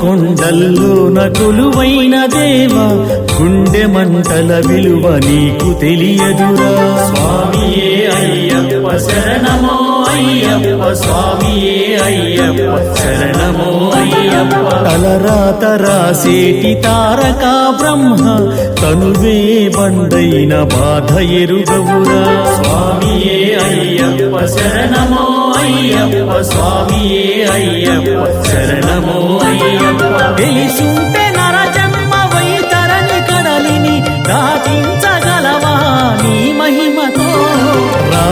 కొండల్లోన కొలువైన దేవ గుండె మంటల విలువ నీకు తెలియదురా. స్వామియే అయ్యప్ప శరణమో అయ్యప్ప స్వామియే అయ్యప్ప శరణమో అయ్యప్ప. తలరాత రాసేటి తారక బ్రహ్మ తనువే బండైన బాధ ఎరుగవురా. స్వామియే అయ్యప్ప శరణమో అయ్యప్ప స్వామియే అయ్యప్ప శరణమో అయ్యప్ప. తెలిసుంటే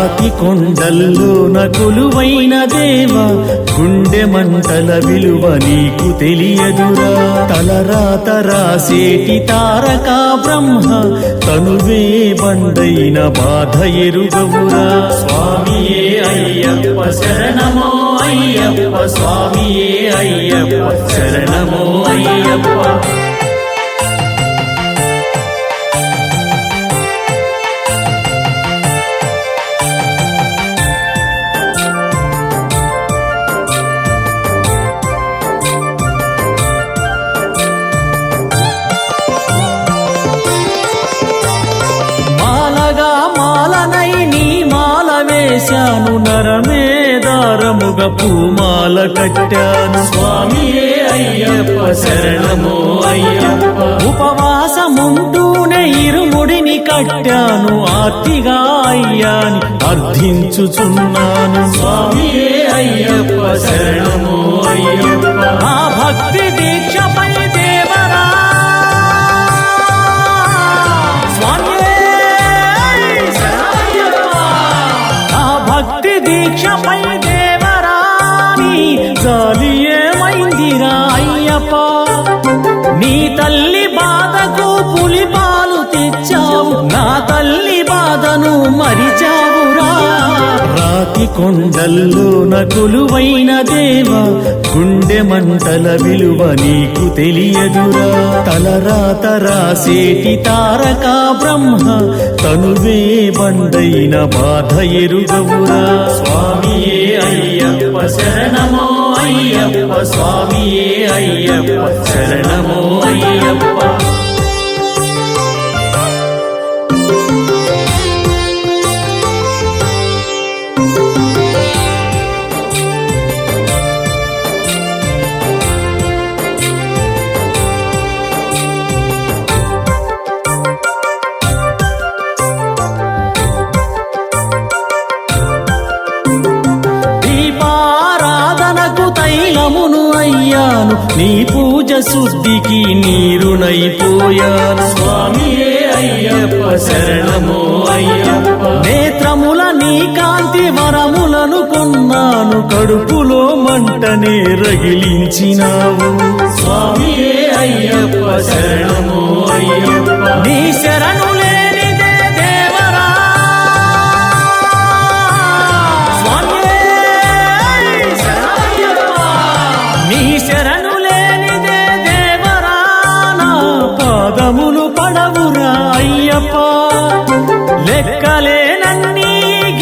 రాతి కొండల్లో నకులువైన దేవ గుండె మంటల విలువ నీకు తెలియదురా. తలరాత రాసేటి తారక బ్రహ్మ తనువే బండైన బాధ ఎరుగవురా. స్వామియే అయ్యప్ప శరణమో అయ్యప్ప స్వామియే అయ్యప్ప శరణమో అయ్యప్ప. వేశాను నరమే దారముగా పూమాల కట్టాను. స్వామియే అయ్యప్ప శరణమో అయ్యప్ప. ఉపవాసముంటూనే ఇరుముడిని కట్టాను ఆర్తిగా అయ్యాని అర్థించుచున్నాను. స్వామియే అయ్యప్ప శరణమో దీక్షపై దేవరాని జాలి ఏమైందిరా అయ్యప్ప నీ తల్లి బాధకు పులి పాలు తెచ్చావు నా తల్లి బాధను మరిచావురా. రాతి కొండల్లో నకులువైన దేవ గుండె మంటల విలువ నీకు తెలియదురా. తలరాత రాసేటి తారకా బ్రహ్మ తనువే బండైన బాధ ఎరుగవురా. స్వామియే అయ్యప్ప శరణమో అయ్యప్ప స్వామియే అయ్యప్ప శరణమో అయ్యప్ప. తైలమును అయ్యాను. నీ పూజ శుద్ధికి నీరునైపోయాను. స్వామియే అయ్యప్ప శరణమో అయ్యప్ప. నేత్రముల నీ కాంతి వరములను కొన్నాను. కడుపులో మంటనే రగిలించినావు. స్వామియే అయ్యప్ప శరణమో అయ్యప్ప. నీ శరణు లెక్కలేనన్ని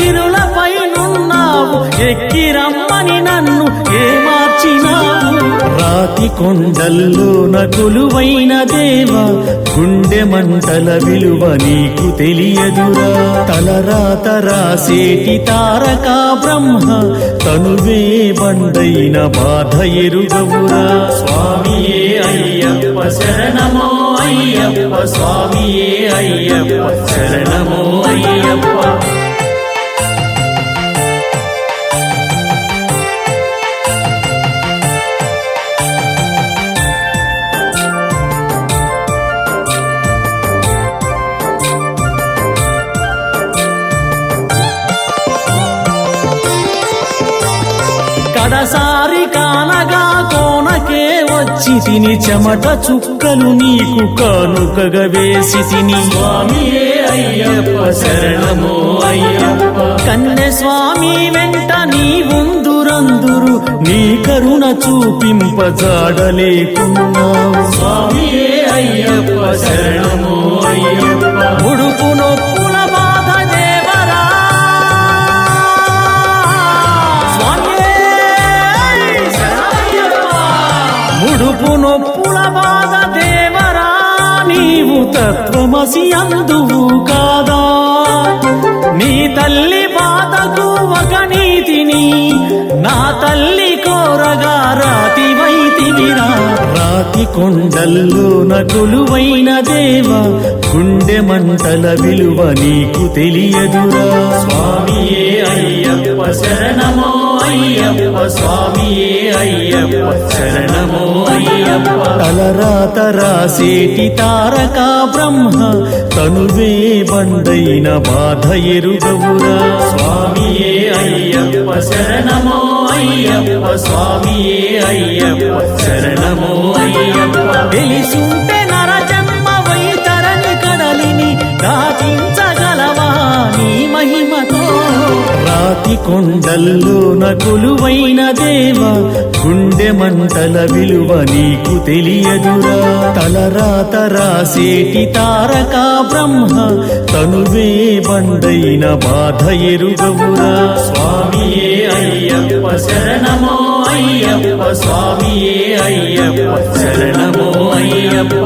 గిరులపై నున్నావు ఎక్కి రమ్మని నన్ను ఏమార్చినావు. రాతి కొండల్లోన నకులువైన దేవ గుండె మంటల విలువ నీకు తెలియదురా. తలరాత రాసేటి తారక బ్రహ్మ తనువే బండైన బాధ ఎరుగవురా. స్వామియే అయ్యప్ప శరణమో. అయ్యప్ప స్వామియే అయ్యప్ప శరణమో అయ్యప్ప. కడసారి కానగా వచ్చి తిని చెమట చుక్కలు నీకు కానుకగా వేసి తిని. స్వామియే అయ్యప్ప శరణమో అయ్యప్ప. కన్నె స్వామి వెంట నీ ఉందురందురు నీ కరుణ చూపింపజాడలేకున్నావు. స్వామియే అయ్యప్ప శరణమో అయ్యప్ప. ఓసి అందువు కాదా? నీ తల్లి బాధకు ఒక నీతిని నా తల్లి కోరగా రాతి వైతివిరా రాతి కొండల్లో నకులువైన దేవ గుండె మంటల విలువ నీకు తెలియదురా. స్వామియే అయ్యప్ప శరణమో. అయ్యప్ప స్వామియే అయ్యప్ప శరణమో అయ్యప్ప. తలరాత రాసేటి తారక బ్రహ్మ తనువే బండైన బాధ ఎరుగవురా స్వామియే అయ్యప్ప శరణమో అయ్యప్ప స్వామియే అయ్యప్ప శరణమో అయ్యప్ప. తెలిసుంటే రాతి కొండల్లో నకులువైన దేవ గుండె మంటల విలువ నీకు తెలియదురా. తలరాత రాసేటి తారక బ్రహ్మ తనువే బండైన బాధ ఎరుగవురా. స్వామియే అయ్యప్ప శరణమో అయ్యప్ప స్వామియే అయ్యప్ప శరణమో అయ్యప్ప.